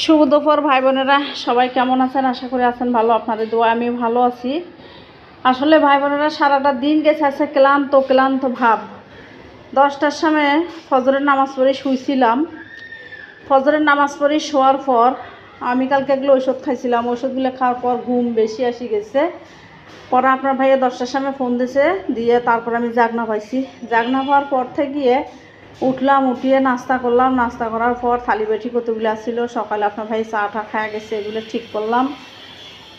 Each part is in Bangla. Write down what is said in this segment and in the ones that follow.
শুভ দুপুর ভাই বোনেরা সবাই কেমন আছেন? আশা করি আছেন ভালো। আপনাদের দোয়া, আমি ভালো আছি। আসলে ভাই বোনেরা সারাটা দিন গেছে আছে ক্লান্ত ক্লান্ত ভাব। দশটার সময় ফজরের নামাজ পড়ে শুইছিলাম। ফজরের নামাজ পড়ে শোয়ার পর আমি কালকে এগুলো ওষুধ খাইছিলাম। ওষুধগুলো খাওয়ার পর ঘুম বেশি আসি গেছে। পরে আপনার ভাইয়া দশটার সময় ফোন দিছে, দিয়ে তারপর আমি জাগনা পাইছি। জাগনা পাওয়ার পর থেকে গিয়ে উঠলাম, উঠিয়ে নাস্তা করলাম। নাস্তা করার পর থালি বেটি কতগুলো আসছিল সকালে আপনার ভাই চা টা খাওয়া গেছে, এগুলো ঠিক করলাম।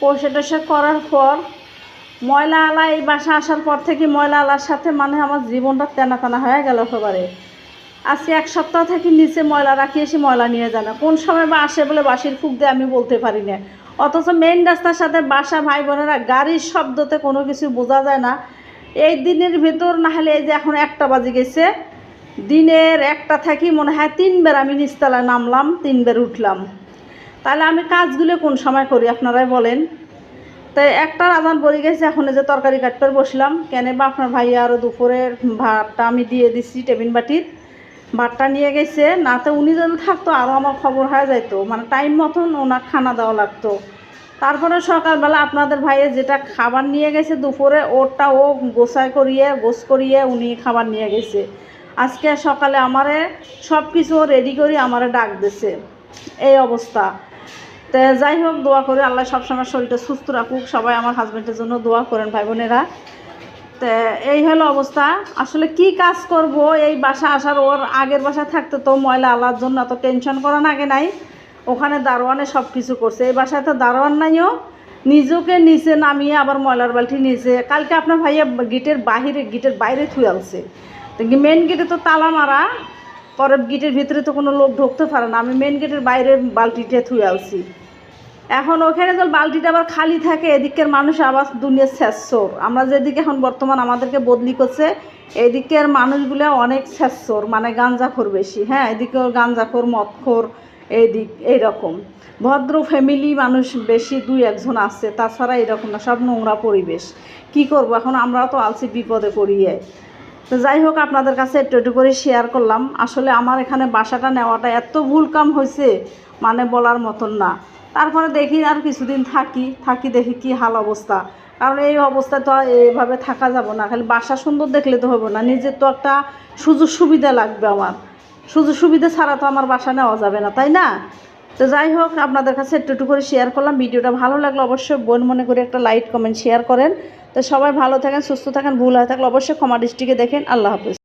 পয়সা টসা করার পর ময়লা আলা, এই বাসা আসার পর থেকে ময়লা আলার সাথে মানে আমার জীবনটা তেনা তেনা হয়ে গেল একেবারে। আজকে এক সপ্তাহ থেকে নিচে ময়লা রাখি, এসে ময়লা নিয়ে যায় না। কোন সময় বা আসে বলে বাসির ফুক দিয়ে আমি বলতে পারি না। অথচ মেইন রাস্তার সাথে বাসা, ভাই বোনেরা গাড়ির শব্দতে কোনো কিছু বোঝা যায় না। এই দিনের ভেতর না হলে এই যে এখন একটা বাজে গেছে। দিনের একটা থাকি মনে হয় তিনবার আমি নিচতলায় নামলাম, তিনবার উঠলাম। তাহলে আমি কাজগুলো কোন সময় করি আপনারাই বলেন। তাই একটা আজান পড়ে গেছে, এখন যে তরকারি কাটতে বসলাম। কেন বা আপনার ভাই আরও দুপুরের ভাতটা আমি দিয়ে দিছি টেবিন বাটির। ভাতটা নিয়ে গেছে, না তো উনি যদি থাকতো আরও আমার খবর হয়ে যাইতো। মানে টাইম মতন ওনার খানা দেওয়া লাগতো। তারপরে সকালবেলা আপনাদের ভাইয়ে যেটা খাবার নিয়ে গেছে দুপুরে, ওরটা ও গোসাই করিয়ে গোস করিয়ে উনি খাবার নিয়ে গেছে। আজকে সকালে আমারে সব কিছু রেডি করে, আমারে ডাক দিছে। এই অবস্থা। তো যাই হোক, দোয়া করে, আল্লাহ সবসময় শরীরটা সুস্থ রাখুক। সবাই আমার হাজব্যান্ডের জন্য দোয়া করেন ভাই বোনেরা তো এই হলো অবস্থা। আসলে কি কাজ করব? এই বাসা আসার ওর আগের বাসা থাকতে তো ময়লা আলার জন্য এত টেনশন করার আগে নাই। ওখানে দারোয়ানে সব কিছু করছে। এই বাসায় তো দারোয়ান নাইও। নিজকে নিচে নামিয়ে আবার ময়লার বালতি নিচে। কালকে আপনার ভাইয়া গেটের বাহিরে, গেটের বাইরে থুয়ে আনছে। তো মেন গেটে তো তালা মারা পরে গেটের ভিতরে তো কোনো লোক ঢুকতে পারে না। আমি মেন গেটের বাইরে বালতিটা থুয়ে আনছি। এখন ওখানে যখন বালতিটা আবার খালি থাকে, এদিকের মানুষ আবার দুনিয়ার শেষর আমরা যেদিকে এখন বর্তমান আমাদেরকে বদলি করছে, এদিকের মানুষগুলো অনেক শেষর মানে গাঞ্জাখোর বেশি। হ্যাঁ এদিকেও গাঞ্জাখোর মদখোর এইদিক এইরকম। ভদ্র ফ্যামিলি মানুষ বেশি, দুই একজন আছে, তাছাড়া এরকম না, সব নোংরা পরিবেশ। কি করব? এখন আমরাও তো আলসি বিপদে পড়িয়ে। তো যাই হোক, আপনাদের কাছে একটু একটু করে শেয়ার করলাম। আসলে আমার এখানে বাসাটা নেওয়াটা এত ভুল কাম হয়েছে মানে বলার মতন না। তারপরে দেখি আর কিছুদিন থাকি থাকি দেখি কি হাল অবস্থা। কারণ এই অবস্থায় তো এইভাবে থাকা যাব না, খালি বাসা সুন্দর দেখলে তো হবে না, নিজের তো একটা সুযোগ সুবিধা লাগবে আমার। সুযোগ সুবিধা ছাড়া তো আমার বাসা নেওয়া যাবে না, তাই না? তো যাই হোক, আপনাদের কাছে একটু করে শেয়ার করলাম। ভিডিওটা ভালো লাগল অবশ্যই বোন মনে করে একটা লাইক কমেন্ট শেয়ার করেন। তো সবাই ভালো থাকেন, সুস্থ থাকেন, ভুল হয়ে থাকলে অবশ্যই ক্ষমা দৃষ্টিকে দেখেন। আল্লাহ হাফিজ।